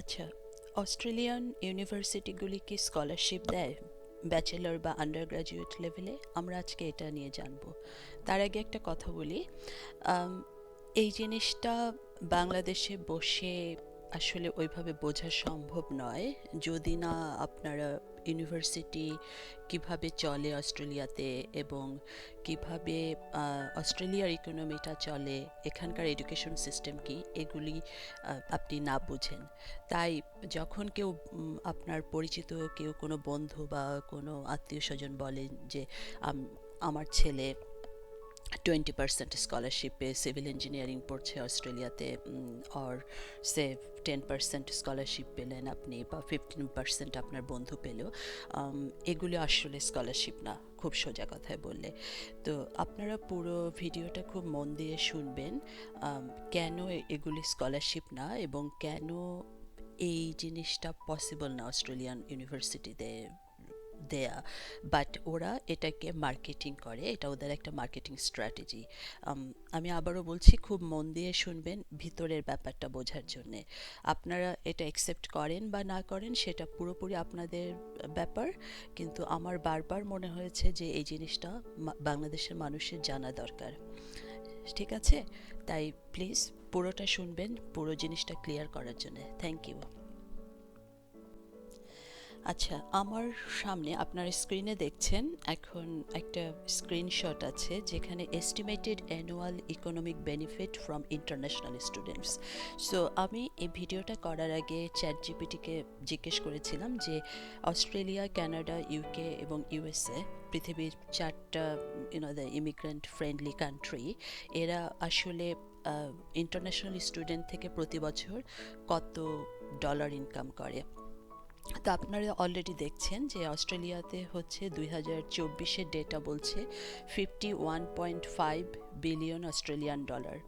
আচ্ছা অস্ট্রেলিয়ান ইউনিভার্সিটিগুলি কি স্কলারশিপ দেয় ব্যাচেলর বা আন্ডার গ্রাজুয়েট লেভেলে? আমরা আজকে এটা নিয়ে জানব। তার আগে একটা কথা বলি এই জিনিসটা বাংলাদেশে বসে আসলে ওইভাবে বোঝা সম্ভব নয়। যদি না আপনারা ইউনিভার্সিটি কীভাবে চলে অস্ট্রেলিয়াতে এবং কীভাবে অস্ট্রেলিয়ার ইকোনমিটা চলে, এখানকার এডুকেশন সিস্টেম কি, এগুলি আপনি না বুঝেন। তাই যখন কেউ আপনার পরিচিত কেউ কোনো বন্ধু বা কোনো আত্মীয় স্বজন বলেন যে আমার ছেলে টোয়েন্টি পার্সেন্ট স্কলারশিপে সিভিল ইঞ্জিনিয়ারিং পড়ছে অস্ট্রেলিয়াতে অর সে টেন পার্সেন্ট স্কলারশিপ পেলেন আপনি বা ফিফটিন পার্সেন্ট আপনার বন্ধু উম, এগুলো আসলে স্কলারশিপ না খুব সোজা কথায় বললে। তো আপনারা পুরো ভিডিওটা খুব মন দিয়ে শুনবেন কেন এগুলি স্কলারশিপ না এবং কেন এই জিনিসটা পসিবল না অস্ট্রেলিয়ান ইউনিভার্সিটিতে দেয়া বাট ওরা এটাকে মার্কেটিং করে, এটা ওদের একটা মার্কেটিং স্ট্র্যাটেজি আমি আবারও বলছি, খুব মন দিয়ে শুনবেন ভিতরের ব্যাপারটা বোঝার জন্যে। আপনারা এটা অ্যাকসেপ্ট করেন বা না করেন, সেটা পুরোপুরি আপনাদের ব্যাপার। কিন্তু আমার বারবার মনে হয়েছে যে এই জিনিসটা বাংলাদেশের মানুষের জানা দরকার। ঠিক আছে? তাই প্লিজ পুরোটা শুনবেন, পুরো জিনিসটা ক্লিয়ার করার জন্য। থ্যাংক ইউ আচ্ছা আমার সামনে আপনার স্ক্রিনে দেখছেন এখন একটা স্ক্রিনশট আছে যেখানে estimated annual economic benefit from international students so আমি এই ভিডিওটা করার আগে চ্যাট জিপিটিকে জিজ্ঞেস করেছিলাম যে অস্ট্রেলিয়া, কানাডা ইউকে এবং ইউএসএ পৃথিবীর চারটা you know the immigrant friendly country এরা আসলে ইন্টারন্যাশনাল স্টুডেন্ট থেকে প্রতি বছর কত ডলার ইনকাম করে? তো আপনারা অলরেডি দেখছেন যে অস্ট্রেলিয়াতে হচ্ছে দুই হাজার চব্বিশের ডেটা বলছে fifty one point five billion Australian dollar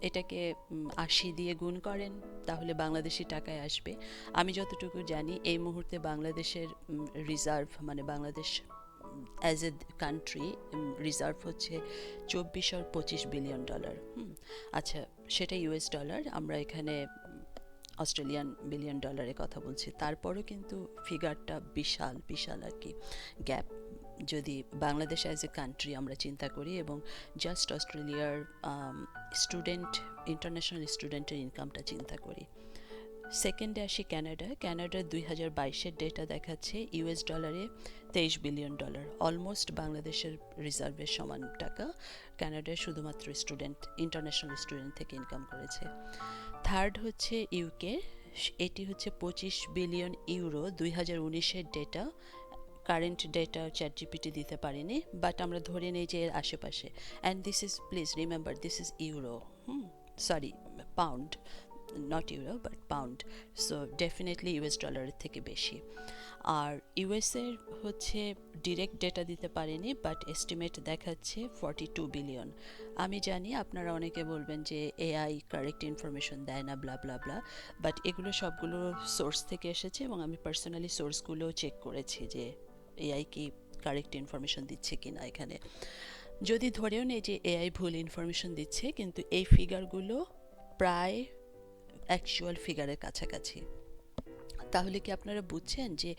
এটাকে আশি দিয়ে গুণ করেন, তাহলে বাংলাদেশি টাকায় আসবে। আমি যতটুকু জানি, এই মুহূর্তে বাংলাদেশের রিজার্ভ মানে Bangladesh as a country reserve হচ্ছে চব্বিশ আর পঁচিশ বিলিয়ন ডলার হুম আচ্ছা সেটা ইউএস ডলার আমরা এখানে অস্ট্রেলিয়ান বিলিয়ন ডলারের কথা বলছি। তারপরও কিন্তু ফিগারটা বিশাল বিশাল আর কি গ্যাপ যদি বাংলাদেশ অ্যাজ এ কান্ট্রি আমরা চিন্তা করি এবং জাস্ট অস্ট্রেলিয়ার স্টুডেন্ট ইন্টারন্যাশনাল স্টুডেন্টের ইনকামটা চিন্তা করি। সেকেন্ডে আসি ক্যানাডা। ক্যানাডার দুই হাজার বাইশের ডেটা দেখাচ্ছে ইউএস ডলারে তেইশ বিলিয়ন ডলার অলমোস্ট বাংলাদেশের রিজার্ভের সমান টাকা। ক্যানাডায় শুধুমাত্র স্টুডেন্ট ইন্টারন্যাশনাল স্টুডেন্ট থেকে ইনকাম করেছে। থার্ড হচ্ছে ইউকে এটি হচ্ছে পঁচিশ বিলিয়ন ইউরো দুই হাজার উনিশের data current data chat GPT দিতে পারিনি বাট আমরা ধরে নিই যে এর আশেপাশে। And this is please remember this is euro hmm sorry pound not euro but pound so definitely US ডলারের থেকে বেশি। আর ইউএসের হচ্ছে ডিরেক্ট ডেটা দিতে পারেনি বাট এস্টিমেট দেখাচ্ছে ফর্টি টু বিলিয়ন আমি জানি আপনারা অনেকে বলবেন যে এআই কারেক্ট ইনফরমেশন দেয় না ব্লা ব্লা ব্লা বাট এগুলো সবগুলো সোর্স থেকে এসেছে এবং আমি পার্সোনালি সোর্সগুলোও চেক করেছি যে এআই কি কারেক্ট ইনফরমেশন দিচ্ছে কি না এখানে। যদি ধরেও নেই যে এআই ভুল ইনফরমেশন দিচ্ছে, কিন্তু এই ফিগারগুলো প্রায় অ্যাকচুয়াল ফিগারের কাছাকাছি। তাহলে কি আপনারা বুঝছেন যে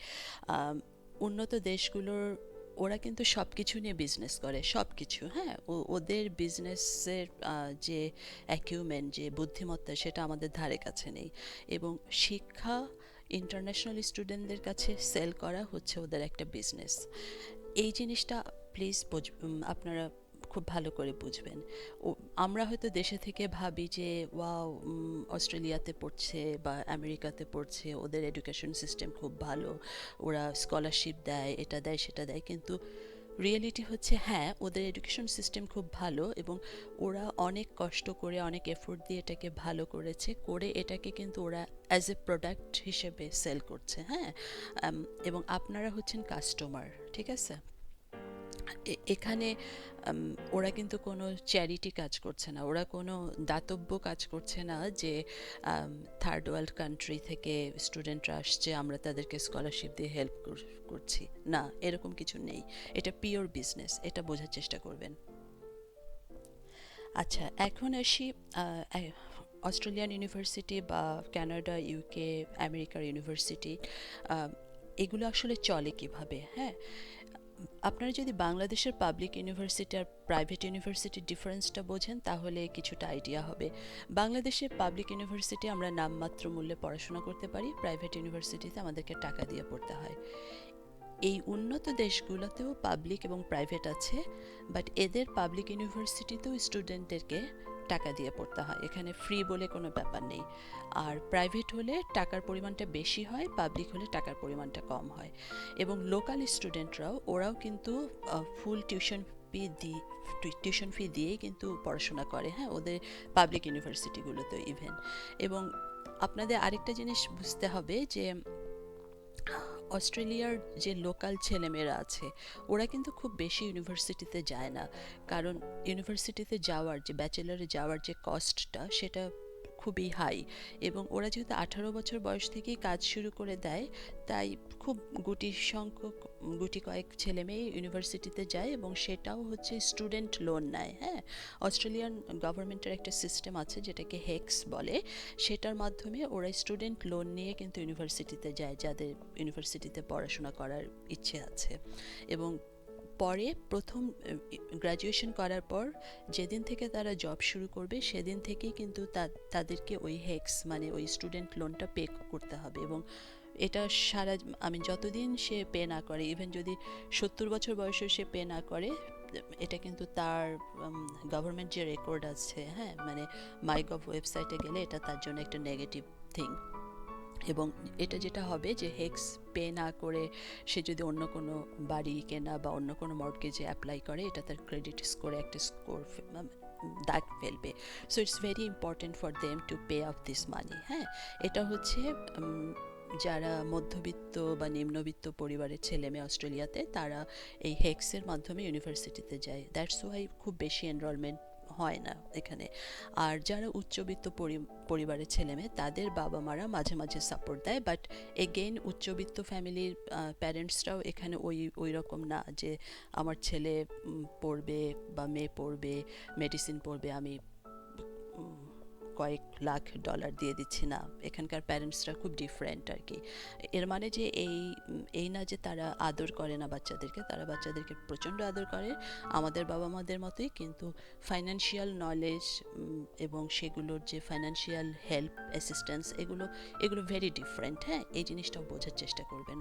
উন্নত দেশগুলোর, ওরা কিন্তু সব কিছু নিয়ে বিজনেস করে সব কিছু হ্যাঁ? ও- ওদের বিজনেসের যে অ্যাকিউমেন্ট যে বুদ্ধিমত্তা, সেটা আমাদের ধারে কাছে নেই। এবং শিক্ষা ইন্টারন্যাশনাল স্টুডেন্টদের কাছে সেল করা হচ্ছে ওদের একটা বিজনেস এই জিনিসটা প্লিজ আপনারা খুব ভালো করে বুঝবেন। আমরা হয়তো দেশে থেকে ভাবি যে, ওয়াও অস্ট্রেলিয়াতে পড়ছে বা আমেরিকাতে পড়ছে, ওদের এডুকেশন সিস্টেম খুব ভালো, ওরা স্কলারশিপ দেয়, এটা দেয়, সেটা দেয়। কিন্তু রিয়েলিটি হচ্ছে হ্যাঁ ওদের এডুকেশন সিস্টেম খুব ভালো এবং ওরা অনেক কষ্ট করে, অনেক এফোর্ট দিয়ে এটাকে ভালো করেছে, করে এটাকে কিন্তু ওরা অ্যাজ এ প্রোডাক্ট হিসেবে সেল করছে হ্যাঁ? এবং আপনারা হচ্ছেন কাস্টমার ঠিক আছে? এখানে ওরা কিন্তু কোনো চ্যারিটি কাজ করছে না। ওরা কোনো দাতব্য কাজ করছে না যে থার্ড ওয়ার্ল্ড কান্ট্রি থেকে স্টুডেন্টরা আসছে, আমরা তাদেরকে স্কলারশিপ দিয়ে হেল্প করছি। না, এরকম কিছু নেই। এটা পিওর বিজনেস এটা বোঝার চেষ্টা করবেন। আচ্ছা এখন আসি অস্ট্রেলিয়ান ইউনিভার্সিটি বা কানাডা ইউকে আমেরিকার ইউনিভার্সিটি এগুলো আসলে চলে কীভাবে? হ্যাঁ আপনারা যদি বাংলাদেশের পাবলিক ইউনিভার্সিটি আর প্রাইভেট ইউনিভার্সিটির ডিফারেন্সটা বোঝেন, তাহলে কিছুটা আইডিয়া হবে। বাংলাদেশে পাবলিক ইউনিভার্সিটি আমরা নামমাত্র মূল্যে পড়াশোনা করতে পারি প্রাইভেট ইউনিভার্সিটিতে আমাদেরকে টাকা দিয়ে পড়তে হয়। এই উন্নত দেশগুলোতেও পাবলিক এবং প্রাইভেট আছে বাট এদের পাবলিক ইউনিভার্সিটিতেও স্টুডেন্টদেরকে টাকা দিয়ে পড়তে হয়। এখানে ফ্রি বলে কোনো ব্যাপার নেই। আর প্রাইভেট হলে টাকার পরিমাণটা বেশি হয় পাবলিক হলে টাকার পরিমাণটা কম হয়। এবং লোকাল স্টুডেন্টরাও ওরাও কিন্তু ফুল টিউশন ফি দিয়ে টিউশন ফি দিয়েই কিন্তু পড়াশোনা করে হ্যাঁ? ওদের পাবলিক ইউনিভার্সিটিগুলোতে ইভেন এবং আপনাদের আরেকটা জিনিস বুঝতে হবে যে অস্ট্রেলিয়ার যে লোকাল ছেলেমেয়েরা আছে, ওরা কিন্তু খুব বেশি ইউনিভার্সিটিতে যায় না। কারণ ইউনিভার্সিটিতে যাওয়ার যে, ব্যাচেলারে যাওয়ার যে কস্টটা সেটা খুবই হাই এবং ওরা যেহেতু আঠারো বছর বয়স থেকেই কাজ শুরু করে দেয়, তাই খুব গুটি সংখ্যক, গুটি কয়েক ছেলে মেয়ে ইউনিভার্সিটিতে যায় এবং সেটাও হচ্ছে স্টুডেন্ট লোন নেয় হ্যাঁ? অস্ট্রেলিয়ান গভর্নমেন্টের একটা সিস্টেম আছে যেটাকে হেক্স বলে, সেটার মাধ্যমে ওরা স্টুডেন্ট লোন নিয়ে কিন্তু ইউনিভার্সিটিতে যায় যাদের ইউনিভার্সিটিতে পড়াশোনা করার ইচ্ছে আছে এবং পরে প্রথম গ্র্যাজুয়েশন করার পর যেদিন থেকে তারা জব শুরু করবে সেদিন থেকেই কিন্তু তাদেরকে ওই হেক্স মানে ওই স্টুডেন্ট লোনটা পে করতে হবে এবং এটা সারা, আমি যতদিন সে পে না করে ইভেন যদি সত্তর বছর বয়সে সে পে না করে, এটা কিন্তু তার গভর্নমেন্ট যে রেকর্ড আছে হ্যাঁ মানে মাইগভ ওয়েবসাইটে গেলে এটা তার জন্য একটা নেগেটিভ থিং এবং এটা যেটা হবে যে হেক্স পে না করে সে যদি অন্য কোনো বাড়ি কেনা বা অন্য কোনো মর্টগেজে অ্যাপ্লাই করে, এটা তার ক্রেডিট স্কোরে একটা স্কোর দাগ ফেলবে। So it's very important for them to pay off this money হ্যাঁ? এটা হচ্ছে যারা মধ্যবিত্ত বা নিম্নবিত্ত পরিবারের ছেলে মেয়ে অস্ট্রেলিয়াতে, তারা এই হেক্সের মাধ্যমে ইউনিভার্সিটিতে যায়। দ্যাটস ওয়াই খুব বেশি এনরোলমেন্ট হয় না এখানে। আর যারা উচ্চবিত্ত পরিবারের ছেলে মেয়ে, তাদের বাবা মারা মাঝে মাঝে সাপোর্ট দেয়। বাট এগেইন উচ্চবিত্ত ফ্যামিলির প্যারেন্টসরাও এখানে ওই ওই রকম না যে আমার ছেলে পড়বে বা মেয়ে পড়বে মেডিসিন পড়বে, আমি কয়েক লাখ ডলার দিয়ে দিচ্ছি না। এখানকার প্যারেন্টসরা খুব ডিফারেন্ট আর কি এর মানে যে এই এই না যে তারা আদর করে না বাচ্চাদেরকে, তারা বাচ্চাদেরকে প্রচণ্ড আদর করে আমাদের বাবা মাদের মতোই, কিন্তু ফাইন্যান্সিয়াল নলেজ এবং সেগুলোর যে ফাইন্যান্সিয়াল হেল্প অ্যাসিস্ট্যান্স এগুলো এগুলো ভেরি ডিফারেন্ট হ্যাঁ? এই জিনিসটাও বোঝার চেষ্টা করবেন।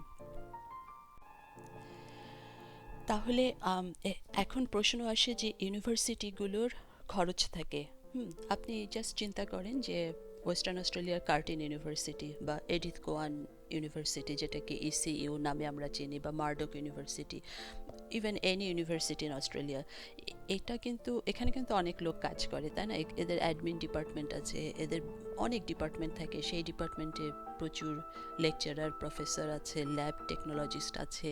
তাহলে এখন প্রশ্ন আসে যে ইউনিভার্সিটিগুলোর খরচ থাকে। হুম, আপনি জাস্ট চিন্তা করেন যে ওয়েস্টার্ন অস্ট্রেলিয়ার কার্টিন ইউনিভার্সিটি বা এডিথ কোয়ান ইউনিভার্সিটি যেটাকে ইসিইউ নামে আমরা চিনি বা Murdoch university even any university in Australia এটা কিন্তু, এখানে কিন্তু অনেক লোক কাজ করে, তাই না? এদের অ্যাডমিন ডিপার্টমেন্ট আছে, এদের অনেক ডিপার্টমেন্ট থাকে, সেই ডিপার্টমেন্টে প্রচুর লেকচারার প্রফেসর আছে ল্যাব টেকনোলজিস্ট আছে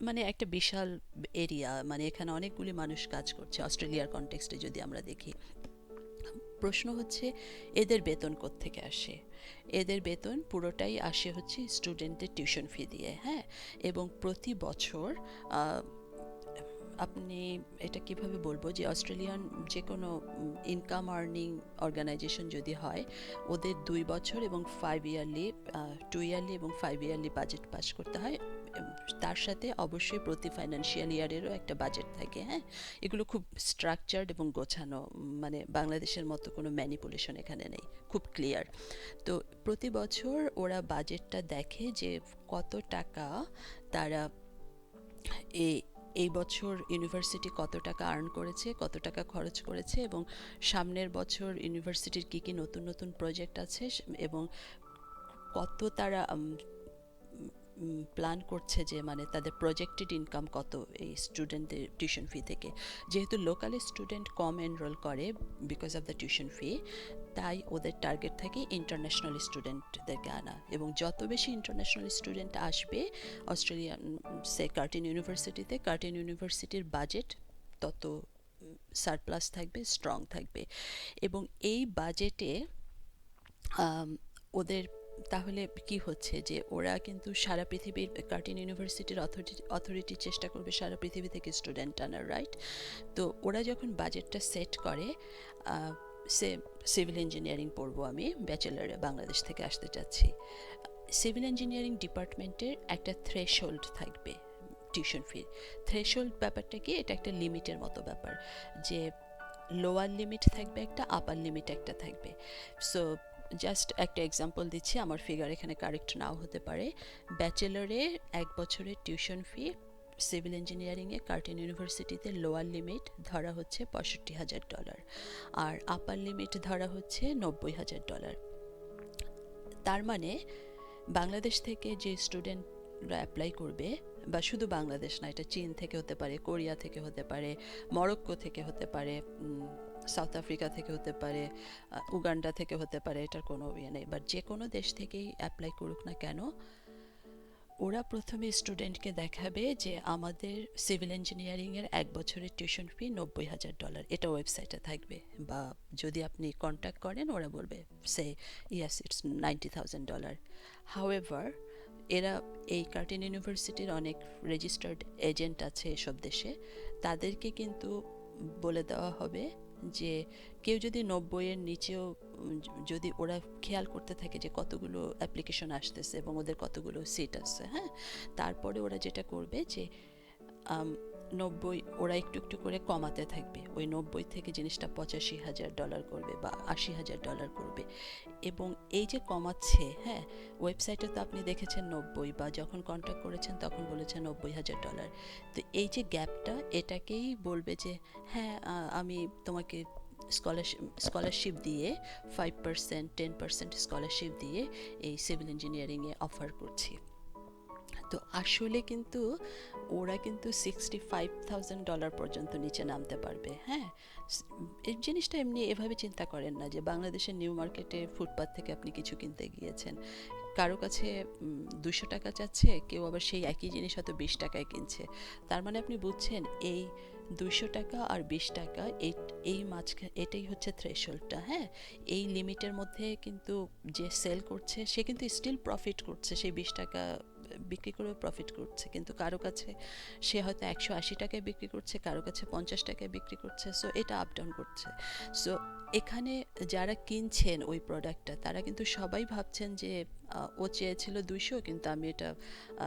মানে একটা বিশাল এরিয়া মানে এখানে অনেকগুলি মানুষ কাজ করছে অস্ট্রেলিয়ার কনটেক্সটে যদি আমরা দেখি। প্রশ্ন হচ্ছে, এদের বেতন থেকে আসে? এদের বেতন পুরোটাই আসে হচ্ছে স্টুডেন্টদের টিউশন ফি দিয়ে হ্যাঁ? এবং প্রতি বছর আপনি এটা কীভাবে বলব যে অস্ট্রেলিয়ান যে কোনো ইনকাম আর্নিং অর্গানাইজেশন যদি হয়, ওদের দুই বছর এবং ফাইভ ইয়ারলি টু ইয়ারলি এবং ফাইভ ইয়ারলি বাজেট পাস করতে হয়। তার সাথে অবশ্যই প্রতি ফাইন্যান্সিয়াল ইয়ারেরও একটা বাজেট থাকে হ্যাঁ? এগুলো খুব স্ট্রাকচার্ড এবং গোছানো মানে বাংলাদেশের মতো কোনো ম্যানিপুলেশন এখানে নেই, খুব ক্লিয়ার তো প্রতি বছর ওরা বাজেটটা দেখে যে কত টাকা তারা এই এই বছর ইউনিভার্সিটি কত টাকা আর্ন করেছে, কত টাকা খরচ করেছে এবং সামনের বছর ইউনিভার্সিটির কী কী নতুন নতুন প্রজেক্ট আছে এবং কত তারা প্ল্যান করছে যে মানে তাদের প্রজেক্টেড ইনকাম কত এই স্টুডেন্টদের টিউশন ফি থেকে? যেহেতু লোকাল স্টুডেন্ট কম এনরোল করে because of the tuition fee তাই ওদের টার্গেট থাকে ইন্টারন্যাশনাল স্টুডেন্টদেরকে আনা। এবং যত বেশি ইন্টারন্যাশনাল স্টুডেন্ট আসবে অস্ট্রেলিয়ান সে কার্টিন ইউনিভার্সিটিতে কার্টিন ইউনিভার্সিটির বাজেট তত সারপ্লাস থাকবে স্ট্রং থাকবে। এবং এই বাজেটে ওদের তাহলে কি হচ্ছে যে, ওরা কিন্তু সারা পৃথিবীর কার্টিন ইউনিভার্সিটির অথরিটি অথরিটি চেষ্টা করবে সারা পৃথিবী থেকে স্টুডেন্ট আনার রাইট তো ওরা যখন বাজেটটা সেট করে সিভিল ইঞ্জিনিয়ারিং পড়ব আমি ব্যাচেলারে বাংলাদেশ থেকে আসতে চাচ্ছি। সিভিল ইঞ্জিনিয়ারিং ডিপার্টমেন্টের একটা থ্রেশহোল্ড থাকবে টিউশন ফির থ্রেশহোল্ড ব্যাপারটা কি? এটা একটা লিমিটের মতো ব্যাপার, যে লোয়ার লিমিট থাকবে একটা আপার লিমিট একটা থাকবে। সো জাস্ট একটা এক্সাম্পল দিচ্ছি, আমার ফিগার এখানে কারেক্ট নাও হতে পারে। ব্যাচেলরে এক বছরের টিউশন ফি সিভিল ইঞ্জিনিয়ারিংয়ে কার্টিন ইউনিভার্সিটিতে লোয়ার লিমিট ধরা হচ্ছে পঁয়ষট্টি হাজার ডলার আর আপার লিমিট ধরা হচ্ছে নব্বই হাজার ডলার। তার মানে বাংলাদেশ থেকে যে স্টুডেন্টরা অ্যাপ্লাই করবে, বা শুধু বাংলাদেশ না, এটা চীন থেকে হতে পারে, কোরিয়া থেকে হতে পারে, মরক্কো থেকে হতে পারে সাউথ আফ্রিকা থেকে হতে পারে উগান্ডা থেকে হতে পারে, এটার কোনো ইয়ে নেই। বাট যে কোনো দেশ থেকেই অ্যাপ্লাই করুক না কেন ওরা প্রথমে স্টুডেন্টকে দেখাবে যে আমাদের সিভিল ইঞ্জিনিয়ারিংয়ের এক বছরের টিউশন ফি নব্বই হাজার ডলার এটা ওয়েবসাইটে থাকবে। বা যদি আপনি কন্ট্যাক্ট করেন, ওরা বলবে say yes it's ninety thousand dollar however এরা এই কার্টিন ইউনিভার্সিটির অনেক রেজিস্টার্ড এজেন্ট আছে এসব দেশে। তাদেরকে কিন্তু বলে দেওয়া হবে যে কেউ যদি নব্বইয়ের নিচেও যদি ওরা খেয়াল করতে থাকে যে কতগুলো অ্যাপ্লিকেশন আসতেছে এবং ওদের কতগুলো সিট আছে হ্যাঁ? তারপরে ওরা যেটা করবে যে নব্বই ওরা একটু একটু করে কমাতে থাকবে। ওই নব্বই থেকে জিনিসটা পঁচাশি হাজার ডলার করবে বা আশি হাজার ডলার করবে। এবং এই যে কমাচ্ছে হ্যাঁ ওয়েবসাইটে তো আপনি দেখেছেন নব্বই বা যখন কন্ট্যাক্ট করেছেন তখন বলেছেন নব্বই হাজার ডলার তো এই যে গ্যাপটা এটাকেই বলবে যে হ্যাঁ আমি তোমাকে স্কলারশিপ স্কলারশিপ দিয়ে five percent ten percent scholarship দিয়ে এই সিভিল ইঞ্জিনিয়ারিংয়ে অফার করছি। তো আসলে কিন্তু ওরা কিন্তু সিক্সটি ফাইভ থাউজেন্ড ডলার পর্যন্ত নিচে নামতে পারবে হ্যাঁ? এই জিনিসটা এমনি এভাবে চিন্তা করেন না যে বাংলাদেশের নিউ মার্কেটে ফুটপাথ থেকে আপনি কিছু কিনতে গিয়েছেন। কারও কাছে দুশো টাকা চাচ্ছে কেউ আবার সেই একই জিনিস হয়তো বিশ টাকায় কিনছে। তার মানে আপনি বুঝছেন, এই দুশো টাকা আর বিশ টাকা, এই এই মাঝখানে এটাই হচ্ছে থ্রেশহোল্ডটা হ্যাঁ? এই লিমিটের মধ্যে কিন্তু যে সেল করছে, সে কিন্তু স্টিল প্রফিট করছে, সেই বিশ টাকা বিক্রি করে প্রফিট করছে। কিন্তু কারও কাছে সে হয়তো একশো আশি টাকায় বিক্রি করছে, কারও কাছে পঞ্চাশ টাকায় বিক্রি করছে। সো এটা আপ ডাউন করছে। সো এখানে যারা কিনছেন ওই প্রোডাক্টটা তারা কিন্তু সবাই ভাবছেন যে ও চেয়েছিল দুইশো, কিন্তু আমি এটা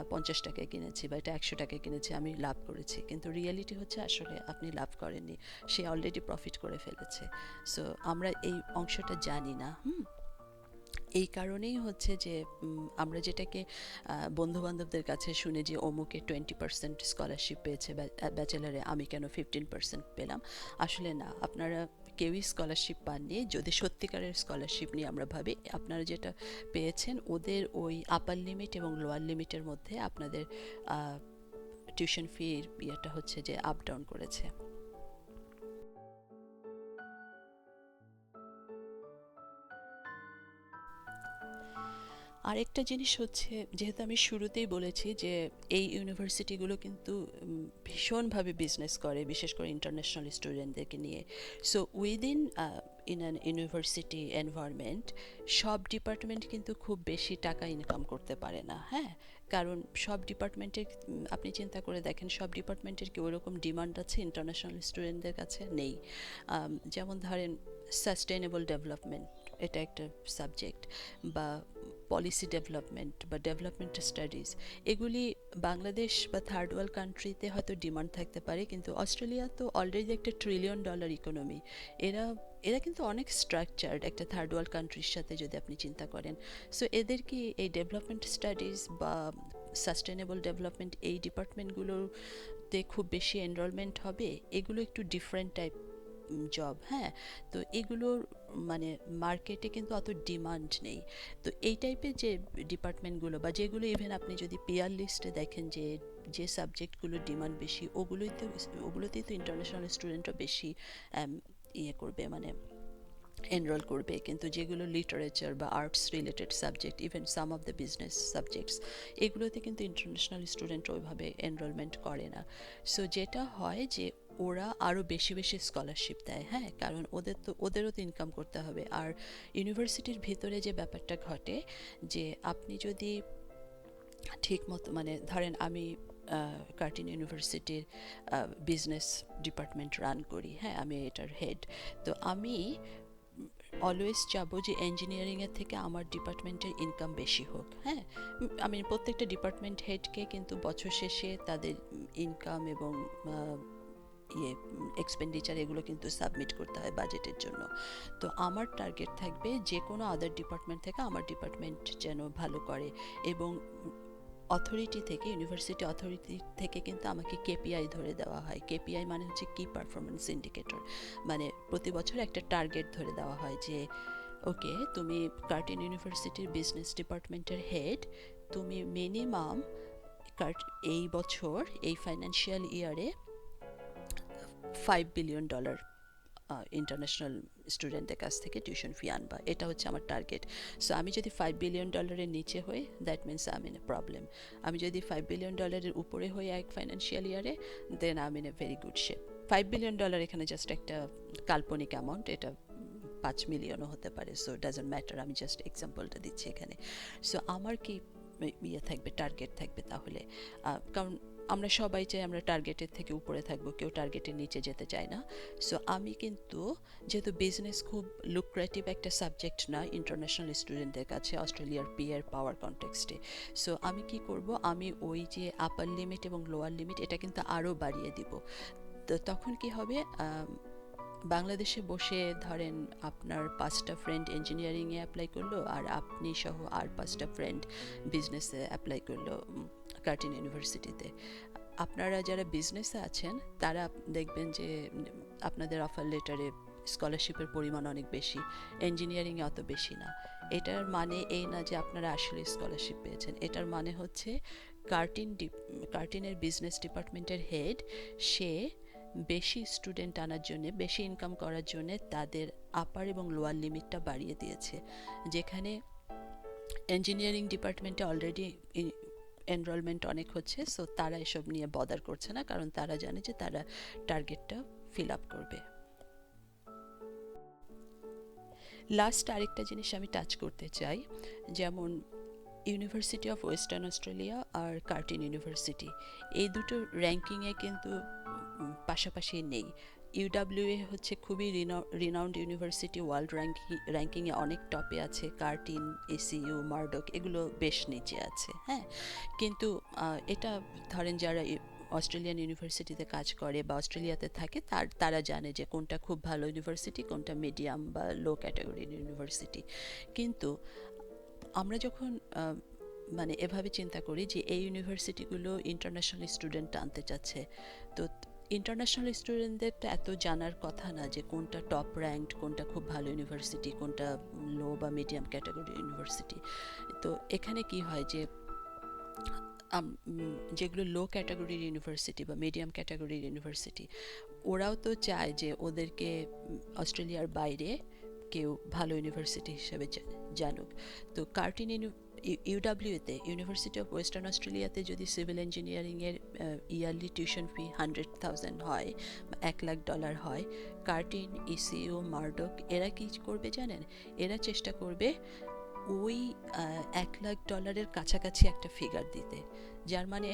পঞ্চাশ টাকায় কিনেছি বা এটা একশো টাকায় কিনেছি, আমি লাভ করেছি। কিন্তু রিয়েলিটি হচ্ছে আসলে আপনি লাভ করেননি। সে অলরেডি প্রফিট করে ফেলেছে। সো আমরা এই অংশটা জানি না। হুম? এই কারণেই হচ্ছে যে আমরা যেটাকে বন্ধু বান্ধবদের কাছে শুনে যে অমুকে টোয়েন্টি পার্সেন্ট স্কলারশিপ পেয়েছে ব্যাচেলারে আমি কেন ফিফটিন পার্সেন্ট পেলাম, আসলে না। আপনারা কেউই স্কলারশিপ পাননি। যদি সত্যিকারের স্কলারশিপ নিয়ে আমরা ভাবি, আপনারা যেটা পেয়েছেন, ওদের ওই আপার লিমিট এবং লোয়ার লিমিটের মধ্যে আপনাদের টিউশন ফির ইয়েটা হচ্ছে যে আপ ডাউন করেছে। আরেকটা জিনিস হচ্ছে, যেহেতু আমি শুরুতেই বলেছি যে এই ইউনিভার্সিটিগুলো কিন্তু ভীষণভাবে বিজনেস করে, বিশেষ করে ইন্টারন্যাশনাল স্টুডেন্টদেরকে নিয়ে। So within in an university environment সব ডিপার্টমেন্ট কিন্তু খুব বেশি টাকা ইনকাম করতে পারে না হ্যাঁ? কারণ সব ডিপার্টমেন্টের আপনি চিন্তা করে দেখেন, সব ডিপার্টমেন্টের কি ওরকম ডিমান্ড আছে ইন্টারন্যাশনাল স্টুডেন্টদের কাছে? নেই। যেমন ধরেন সাস্টেনেবল ডেভেলপমেন্ট এটা একটা সাবজেক্ট বা পলিসি ডেভেলপমেন্ট বা ডেভেলপমেন্ট স্টাডিজ এগুলি বাংলাদেশ বা থার্ড ওয়ার্ল্ড কান্ট্রিতে হয়তো ডিমান্ড থাকতে পারে, কিন্তু অস্ট্রেলিয়া তো অলরেডি একটা ট্রিলিয়ন ডলার ইকোনমি এরা এরা কিন্তু অনেক স্ট্রাকচার্ড একটা থার্ড ওয়ার্ল্ড কান্ট্রির সাথে যদি আপনি চিন্তা করেন। সো এদের কি এই ডেভেলপমেন্ট স্টাডিজ বা সাস্টেনেবল ডেভেলপমেন্ট এই ডিপার্টমেন্টগুলোতে খুব বেশি এনরোলমেন্ট হবে? এগুলো একটু ডিফারেন্ট টাইপ জব হ্যাঁ? তো এগুলোর মানে মার্কেটে কিন্তু অত ডিমান্ড নেই। তো এই টাইপের যে ডিপার্টমেন্টগুলো বা যেগুলো ইভেন আপনি যদি পিয়ার লিস্টে দেখেন যে যে সাবজেক্টগুলো ডিমান্ড বেশি, ওগুলোই তো, ওগুলোতেই তো ইন্টারন্যাশনাল স্টুডেন্টরা বেশি ইয়ে করবে মানে এনরোল করবে। কিন্তু যেগুলো লিটারেচার বা arts related subject even some of the business subjects এগুলোতে কিন্তু ইন্টারন্যাশনাল স্টুডেন্ট ওইভাবে এনরোলমেন্ট করে না। সো যেটা হয় যে ওরা আরও বেশি বেশি স্কলারশিপ দেয় হ্যাঁ? কারণ ওদের তো, ওদেরও তো ইনকাম করতে হবে। আর ইউনিভার্সিটির ভিতরে যে ব্যাপারটা ঘটে, যে আপনি যদি ঠিক মতো মানে ধরেন আমি কার্টিন ইউনিভার্সিটির বিজনেস ডিপার্টমেন্ট রান করি হ্যাঁ? আমি এটার হেড তো আমি অলওয়েজ চাবো যে ইঞ্জিনিয়ারিংয়ের থেকে আমার ডিপার্টমেন্টের ইনকাম বেশি হোক হ্যাঁ? আমি প্রত্যেকটা ডিপার্টমেন্ট হেডকে কিন্তু বছর শেষে তাদের ইনকাম এবং ইয়ে এক্সপেন্ডিচার এগুলো কিন্তু সাবমিট করতে হয় বাজেটের জন্য। তো আমার টার্গেট থাকবে যে কোনো আদার ডিপার্টমেন্ট থেকে আমার ডিপার্টমেন্ট যেন ভালো করে এবং অথরিটি থেকে ইউনিভার্সিটি অথরিটি থেকে কিন্তু আমাকে কেপিআই ধরে দেওয়া হয়। কেপিআই মানে হচ্ছে কি পারফরমেন্স ইন্ডিকেটর মানে প্রতি বছর একটা টার্গেট ধরে দেওয়া হয় যে, ওকে, তুমি কার্টিন ইউনিভার্সিটির বিজনেস ডিপার্টমেন্টের হেড তুমি মিনিমাম কার্ট এই বছর, এই ফাইন্যান্সিয়াল ইয়ারে ফাইভ বিলিয়ন ডলার ইন্টারন্যাশনাল স্টুডেন্টদের কাছ থেকে টিউশন ফি আনবা। এটা হচ্ছে আমার টার্গেট সো আমি যদি ফাইভ বিলিয়ন ডলারের নিচে হই that means I mean a problem আমি যদি ফাইভ বিলিয়ন ডলারের উপরে হই এক ফাইন্যান্সিয়াল ইয়ারে then I mean a very good shape five billion dollar এখানে জাস্ট একটা কাল্পনিক অ্যামাউন্ট এটা পাঁচ মিলিয়নও হতে পারে। সো ডাজন্ট ম্যাটার আমি জাস্ট এক্সাম্পলটা দিচ্ছি এখানে। সো আমার কি ইয়ে থাকবে টার্গেট থাকবে তাহলে? কারণ আমরা সবাই চাই আমরা টার্গেটের থেকে উপরে থাকব, কেউ টার্গেটের নিচে যেতে চায় না। সো আমি কিন্তু যেহেতু বিজনেস খুব লুক্রেটিভ একটা সাবজেক্ট না ইন্টারন্যাশনাল স্টুডেন্টদের কাছে অস্ট্রেলিয়ার পিয়ার পাওয়ার কনটেক্সটে সো আমি কি করব? আমি ওই যে আপার লিমিট এবং লোয়ার লিমিট এটা কিন্তু আরও বাড়িয়ে দিব। তো তখন কি হবে? বাংলাদেশে বসে ধরেন আপনার পাঁচটা ফ্রেন্ড ইঞ্জিনিয়ারিংয়ে অ্যাপ্লাই করল, আর আপনি সহ আর পাঁচটা ফ্রেন্ড বিজনেসে অ্যাপ্লাই করল। কার্টিন ইউনিভার্সিটিতে আপনারা যারা বিজনেসে আছেন, তারা দেখবেন যে আপনাদের অফার লেটারে স্কলারশিপের পরিমাণ অনেক বেশি ইঞ্জিনিয়ারিংয়ে অত বেশি না। এটার মানে এই না যে আপনারা আসলে স্কলারশিপ পেয়েছেন। এটার মানে হচ্ছে কার্টিন কার্টিনের বিজনেস ডিপার্টমেন্টের হেড সে বেশি স্টুডেন্ট আনার জন্য, বেশি ইনকাম করার জন্য তাদের আপার এবং লোয়ার লিমিটটা বাড়িয়ে দিয়েছে। যেখানে ইঞ্জিনিয়ারিং ডিপার্টমেন্টে অলরেডি এনরোলমেন্ট অনেক হচ্ছে সো তারা এসব নিয়ে বদার করছে না, কারণ তারা জানে যে তারা টার্গেটটা ফিল আপ করবে। লাস্ট আরেকটা জিনিস আমি টাচ করতে চাই, যেমন ইউনিভার্সিটি অফ ওয়েস্টার্ন অস্ট্রেলিয়া আর কার্টিন ইউনিভার্সিটি এই দুটো র্যাঙ্কিংয়ে কিন্তু পাশাপাশি নেই। ইউডাব্লিউএ হচ্ছে খুবই রিনাউন্ড ইউনিভার্সিটি ওয়ার্ল্ড র্যাঙ্কিং র্যাঙ্কিংয়ে অনেক টপে আছে। কার্টিন এসিইউ মার্ডক এগুলো বেশ নিচে আছে হ্যাঁ? কিন্তু এটা ধরেন যারা অস্ট্রেলিয়ান ইউনিভার্সিটিতে কাজ করে বা অস্ট্রেলিয়াতে থাকে, তার, তারা জানে যে কোনটা খুব ভালো ইউনিভার্সিটি কোনটা মিডিয়াম বা লো ক্যাটাগরির ইউনিভার্সিটি কিন্তু, আমরা যখন মানে এভাবে চিন্তা করি যে এই ইউনিভার্সিটিগুলো ইন্টারন্যাশনাল স্টুডেন্ট আনতে চাচ্ছে, তো ইন্টারন্যাশনাল স্টুডেন্টদের তো এত জানার কথা না যে কোনটা টপ র্যাঙ্কড কোনটা খুব ভালো ইউনিভার্সিটি কোনটা লো বা মিডিয়াম ক্যাটাগরি ইউনিভার্সিটি তো এখানে কি হয় যে যেগুলো লো ক্যাটাগরির ইউনিভার্সিটি বা মিডিয়াম ক্যাটাগরির ইউনিভার্সিটি ওরাও তো চায় যে ওদেরকে অস্ট্রেলিয়ার বাইরে কেউ ভালো ইউনিভার্সিটি হিসেবে জানুক। তো কার্টিন ইউডাব্লিউতে ইউনিভার্সিটি অফ ওয়েস্টার্ন অস্ট্রেলিয়াতে যদি সিভিল ইঞ্জিনিয়ারিংয়ের yearly tuition fee hundred thousand হয় এক লাখ ডলার হয় কার্টিন ইসিও মার্ডক এরা কি করবে জানেন? এরা চেষ্টা করবে ওই এক লাখ ডলারের কাছাকাছি একটা ফিগার দিতে। যার মানে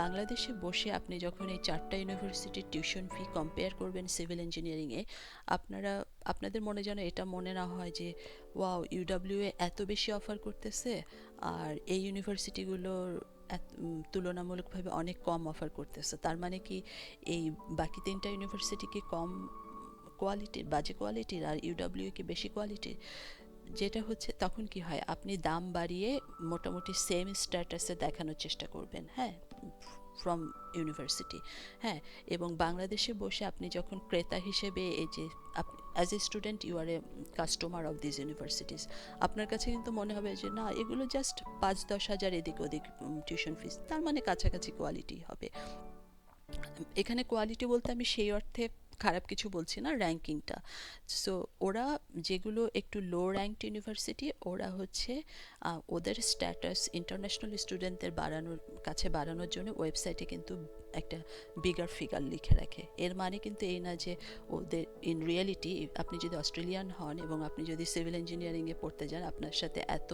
বাংলাদেশে বসে আপনি যখন এই চারটা ইউনিভার্সিটির টিউশন ফি কম্পেয়ার করবেন সিভিল ইঞ্জিনিয়ারিংয়ে আপনারা, আপনাদের মনে যেন এটা মনে না হয় যে, ওয়াও ইউডাব্লিউ এত বেশি অফার করতেছে আর এই ইউনিভার্সিটিগুলোর তুলনামূলকভাবে অনেক কম অফার করতেছে। তার মানে কি এই বাকি তিনটা ইউনিভার্সিটি কি কম কোয়ালিটির বাজে কোয়ালিটির আর ইউডাব্লিউ কি বেশি কোয়ালিটির যেটা হচ্ছে তখন কি হয়, আপনি দাম বাড়িয়ে মোটামুটি সেম স্ট্যাটাসে দেখানোর চেষ্টা করবেন হ্যাঁ ফ্রম ইউনিভার্সিটি হ্যাঁ এবং বাংলাদেশে বসে আপনি যখন ক্রেতা হিসেবে এই যে as a student you are a customer of this universities আপনার কাছে কিন্তু মনে হবে যে না, এগুলো জাস্ট পাঁচ দশ হাজার এদিক ওদিক টিউশন ফিস তার মানে কাছাকাছি কোয়ালিটি হবে। এখানে কোয়ালিটি বলতে আমি সেই অর্থে খারাপ কিছু বলছি না র্যাঙ্কিংটা সো ওরা যেগুলো একটু লো র্যাঙ্কড ইউনিভার্সিটি ওরা হচ্ছে ওদের স্ট্যাটাস ইন্টারন্যাশনাল স্টুডেন্টদের বাড়ানোর, কাছে বাড়ানোর জন্য ওয়েবসাইটে কিন্তু একটা বিগার ফিগার লিখে রাখে। এর মানে কিন্তু এই না যে ওদের ইন রিয়েলিটি আপনি যদি অস্ট্রেলিয়ান হন এবং আপনি যদি সিভিল ইঞ্জিনিয়ারিংয়ে পড়তে যান, আপনার সাথে এত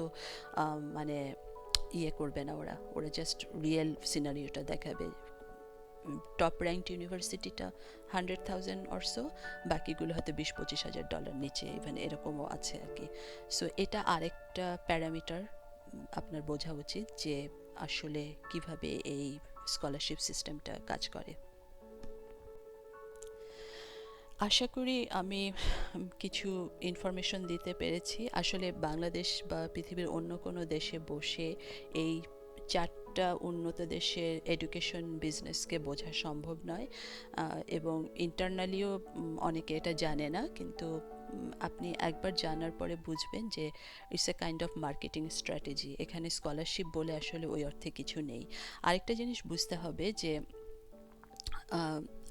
মানে ইয়ে করবে না ওরা। ওরা জাস্ট রিয়েল সিনারিওটা দেখাবে। টপ র্যাঙ্কড ইউনিভার্সিটিটা হান্ড্রেড থাউজেন্ড অরসো বাকিগুলো হয়তো বিশ পঁচিশ হাজার ডলার নিচে ইভেন এরকমও আছে আর কি। সো এটা আরেকটা প্যারামিটার আপনার বোঝা উচিত যে আসলে কীভাবে এই স্কলারশিপ সিস্টেমটা কাজ করে। আশা করি আমি কিছু ইনফরমেশন দিতে পেরেছি। আসলে বাংলাদেশ বা পৃথিবীর অন্য কোনো দেশে বসে এই চারটা উন্নত দেশের এডুকেশন বিজনেসকে বোঝা সম্ভব নয়। এবং ইন্টারনালিও অনেকে এটা জানে না, কিন্তু আপনি একবার জানার পরে বুঝবেন যে it's a kind of marketing strategy এখানে স্কলারশিপ বলে আসলে ওই অর্থে কিছু নেই। আরেকটা জিনিস বুঝতে হবে যে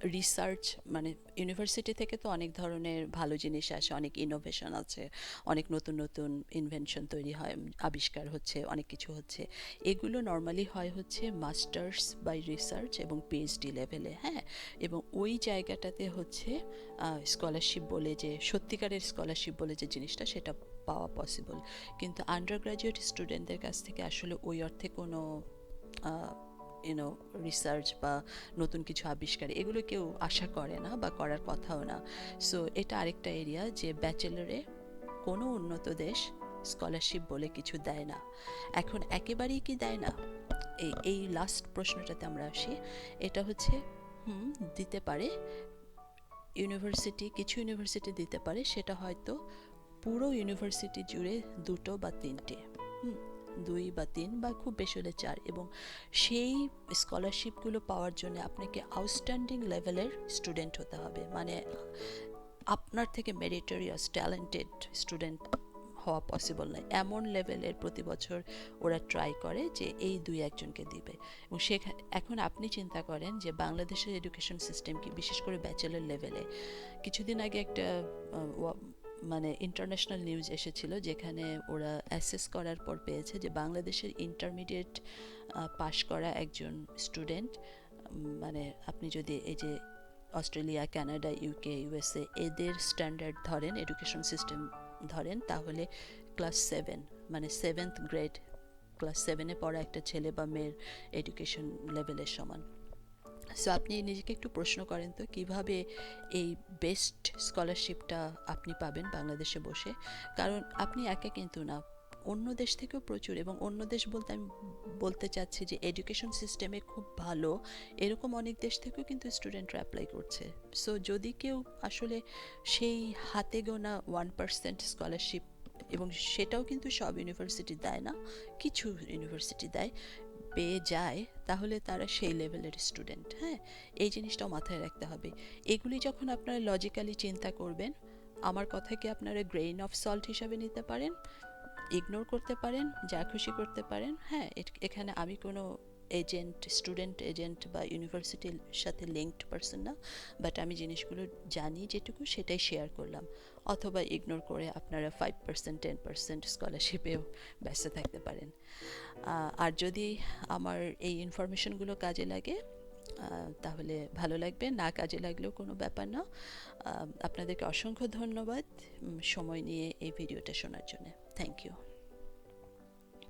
রিসার্চ মানে ইউনিভার্সিটি থেকে তো অনেক ধরনের ভালো জিনিস আসে, অনেক ইনোভেশন আছে, অনেক নতুন নতুন ইনভেনশন তৈরি হয়, আবিষ্কার হচ্ছে, অনেক কিছু হচ্ছে। এগুলো নর্মালি হয় হচ্ছে মাস্টার্স বাই রিসার্চ এবং পিএইচডি লেভেলে হ্যাঁ? এবং ওই জায়গাটাতে হচ্ছে স্কলারশিপ বলে যে, সত্যিকারের স্কলারশিপ বলে যে জিনিসটা সেটা পাওয়া পসিবল কিন্তু আন্ডার গ্রাজুয়েট স্টুডেন্টদের কাছ থেকে আসলে ওই অর্থে কোনো ইউনো রিসার্চ বা নতুন কিছু আবিষ্কার, এগুলো কেউ আশা করে না বা করার কথাও না। সো এটা আরেকটা এরিয়া যে ব্যাচেলরে কোনো উন্নত দেশ স্কলারশিপ বলে কিছু দেয় না। এখন একেবারেই কি দেয় না? এই এই লাস্ট প্রশ্নটাতে আমরা আসি। এটা হচ্ছে, হুম, দিতে পারে ইউনিভার্সিটি কিছু ইউনিভার্সিটি দিতে পারে, সেটা হয়তো পুরো ইউনিভার্সিটি জুড়ে দুটো বা তিনটে। হুম। দুই বা তিন বা খুব বেশি হলে চার এবং সেই স্কলারশিপগুলো পাওয়ার জন্য আপনাকে আউটস্ট্যান্ডিং লেভেলের স্টুডেন্ট হতে হবে। মানে আপনার থেকে মেরিটোরিয়াস ট্যালেন্টেড স্টুডেন্ট হওয়া পসিবল নয়। এমন লেভেলের প্রতি বছর ওরা ট্রাই করে যে এই দুই একজনকে দিবে। এবং সেখানে এখন আপনি চিন্তা করেন যে বাংলাদেশের এডুকেশন সিস্টেম কি? বিশেষ করে ব্যাচেলার লেভেলে কিছুদিন আগে একটা মানে ইন্টারন্যাশনাল নিউজ এসেছিল যেখানে ওরা অ্যাসেস করার পর পেয়েছে যে বাংলাদেশের ইন্টারমিডিয়েট পাশ করা একজন স্টুডেন্ট মানে আপনি যদি এই যে অস্ট্রেলিয়া, কানাডা ইউকে ইউএসএ এদের স্ট্যান্ডার্ড ধরেন এডুকেশন সিস্টেম ধরেন, তাহলে ক্লাস সেভেন মানে সেভেন্থ গ্রেড ক্লাস সেভেনে পড়া একটা ছেলে বা মেয়ের এডুকেশন লেভেলের সমান। সো আপনি নিজেকে একটু প্রশ্ন করেন তো, কীভাবে এই বেস্ট স্কলারশিপটা আপনি পাবেন বাংলাদেশে বসে? কারণ আপনি একা কিন্তু না, অন্য দেশ থেকেও প্রচুর এবং অন্য দেশ বলতে আমি বলতে চাচ্ছি যে এডুকেশন সিস্টেমে খুব ভালো, এরকম অনেক দেশ থেকেও কিন্তু স্টুডেন্টরা অ্যাপ্লাই করছে। সো যদি কেউ আসলে সেই হাতে গোনা ওয়ান পার্সেন্ট স্কলারশিপ এবং সেটাও কিন্তু সব ইউনিভার্সিটি দেয় না, কিছু ইউনিভার্সিটি দেয় পেয়ে যায়, তাহলে তারা সেই লেভেলের স্টুডেন্ট হ্যাঁ? এই জিনিসটাও মাথায় রাখতে হবে। এগুলি যখন আপনারা লজিক্যালি চিন্তা করবেন, আমার কথাকে আপনারা গ্রেইন অফ সল্ট হিসাবে নিতে পারেন? ইগনোর করতে পারেন, যা খুশি করতে পারেন হ্যাঁ? এখানে আমি কোনো এজেন্ট স্টুডেন্ট এজেন্ট বা ইউনিভার্সিটির সাথে লিঙ্কড পারসন না বাট আমি জিনিসগুলো জানি যেটুকু সেটাই শেয়ার করলাম। অথবা ইগনোর করে আপনারা ফাইভ পার্সেন্ট টেন পার্সেন্ট স্কলারশিপেও ব্যস্ত থাকতে পারেন। আর যদি আমার এই ইনফরমেশনগুলো কাজে লাগে তাহলে ভালো লাগবে। না কাজে লাগলেও কোনো ব্যাপার না। আপনাদেরকে অসংখ্য ধন্যবাদ। সময় নিয়ে এই ভিডিওটা শোনার জন্য। Thank you